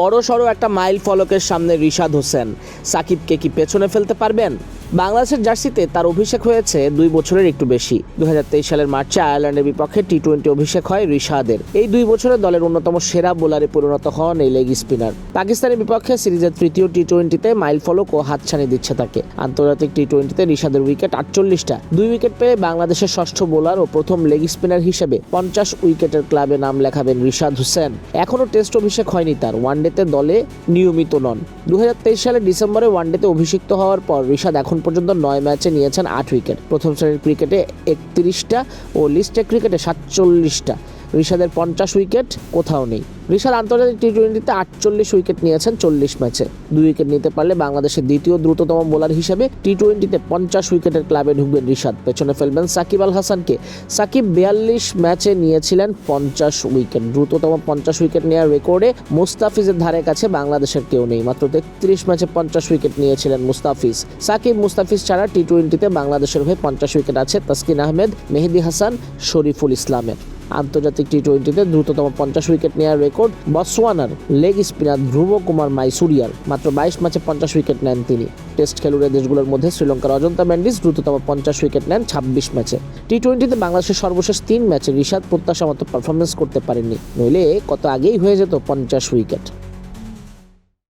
বড় সড়ো একটা মাইল ফলকের সামনে রিশাদ হোসেন। সাকিবকে কি পেছনে ফেলতে পারবেন? বাংলাদেশের জার্সিতে তার অভিষেক হয়েছে দুই বছরের একটু বেশি। দুহাজার তেইশ সালের মার্চে আয়ারল্যান্ডের বিপক্ষে টি টোয়েন্টি অভিষেক হয় রিশাদের। এই দুই বছরে দলের অন্যতম সেরা বোলারে পরিণত হন এই লেগ স্পিনার। পাকিস্তানের বিপক্ষে সিরিজের তৃতীয় টি টোয়েন্টিতে মাইল ফলক ও হাতছানি দিচ্ছে তাকে। আন্তর্জাতিক টি টোয়েন্টিতে রিশাদের উইকেট আটচল্লিশটা। দুই উইকেট পেয়ে বাংলাদেশের ষষ্ঠ বোলার ও প্রথম লেগ স্পিনার হিসেবে পঞ্চাশ উইকেটের ক্লাবে নাম লেখাবেন রিশাদ হুসেন। এখনও টেস্ট অভিষেক হয়নি তার, ওয়ানডেতে দলে নিয়মিত নন। দুই হাজার তেইশ সালের ডিসেম্বরে ওয়ানডেতে অভিষিক্ত হওয়ার পর রিশাদ এখন পর্যন্ত নয় ম্যাচে নিয়েছেন আট উইকেট। প্রথম শ্রেণির ক্রিকেটে একত্রিশটা ও লিস্টে ক্রিকেটে সাতচল্লিশটা। ঋষাদের পঞ্চাশ উইকেট, কোথাও নেই। ঋষাদ আন্তর্জাতিক টি টোয়েন্টিতে আটচল্লিশ উইকেট নিয়েছেন চল্লিশ ম্যাচে। দুই উইকেট নিতে পারলে বাংলাদেশের দ্বিতীয় দ্রুততম বোলার হিসেবে টি টোয়েন্টিতে পঞ্চাশ উইকেটের ক্লাবে ঢুকবেন ঋষাদ পেছনে ফেলবেন সাকিব আল হাসানকে। সাকিব বিয়াল্লিশ ম্যাচে নিয়েছিলেন পঞ্চাশ উইকেট। দ্রুততম পঞ্চাশ উইকেট নেওয়ার রেকর্ডে মুস্তাফিজের ধারে কাছে বাংলাদেশের কেউ নেই। মাত্র তেত্রিশ ম্যাচে পঞ্চাশ উইকেট নিয়েছিলেন মুস্তাফিজ। সাকিব মুস্তাফিজ ছাড়া টি টোয়েন্টিতে বাংলাদেশের হয়ে পঞ্চাশ উইকেট আছে তাসকিন আহমেদ, মেহেদি হাসান, শরীফুল ইসলামের। আন্তর্জাতিক টি টোয়েন্টিতে দ্রুততম পঞ্চাশ উইকেট নেওয়ার রেকর্ড বসওয়ানার লেগ স্পিনার ধ্রুব কুমার মাইসুরিয়ার। মাত্র বাইশ ম্যাচে পঞ্চাশ উইকেট নেন তিনি। টেস্ট খেলুড়ে দেশগুলোর মধ্যে শ্রীলঙ্কার অজন্তা ম্যান্ডিস দ্রুততম পঞ্চাশ উইকেট নেন ছাব্বিশ ম্যাচে। টি টোয়েন্টিতে বাংলাদেশের সর্বশেষ তিন ম্যাচে রিশাদ প্রত্যাশা মতো পারফরমেন্স করতে পারেননি। নইলে কত আগেই হয়ে যেত পঞ্চাশ উইকেট।